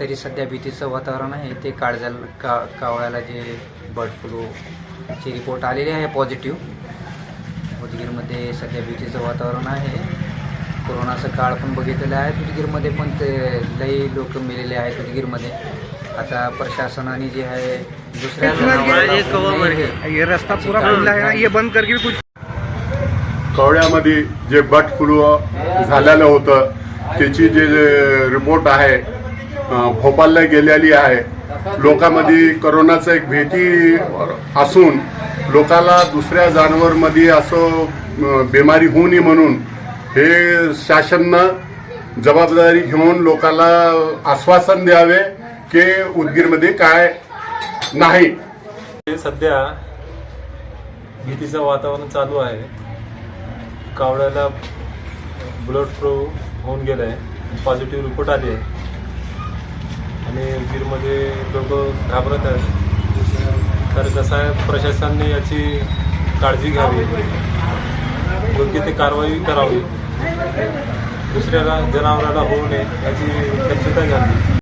तरी सध्या भीतीचं वातावरण आहे. ते काळजाल का कावळ्याला जे बर्ड फ्लू चे रिपोर्ट आलेले आहे पॉझिटिव्ह. उदगीरमध्ये सध्या भीतीचं वातावरण आहे. कोरोनाचा काळ पण बघितलेला आहे. उदगीरमध्ये पण ते लई लोक मेलेले आहेत उदगीरमध्ये. आता प्रशासनाने जे आहे दुसऱ्या रास्ता पूरा खुला है ना ये बंद करके भी कुछ कवड्यामध्ये जे बर्ड फ्लू झालेलं होतं त्याची जे रिपोर्ट आहे भोपाळला गेलेली आहे. लोकांमध्ये करोनाचं एक भीती असून लोकाला दुसऱ्या जानवरमध्ये असं बिमारी होऊ नये म्हणून हे शासननं जबाबदारी घेऊन लोकाला आश्वासन द्यावे की उदगीरमध्ये काय नाही. हे सध्या भीतीचं वातावरण चालू आहे. कावळ्याला ब्लड फ्लो होऊन गेलं आहे पॉझिटिव्ह रिपोर्ट आले आहे. आणि गिरमध्ये लोक घाबरत आहेत. तर कसं आहे प्रशासनाने याची काळजी घ्यावी. योग्य ते कारवाई करावी. दुसऱ्याला जनावराला होऊ नये याची दक्षता घ्यावी.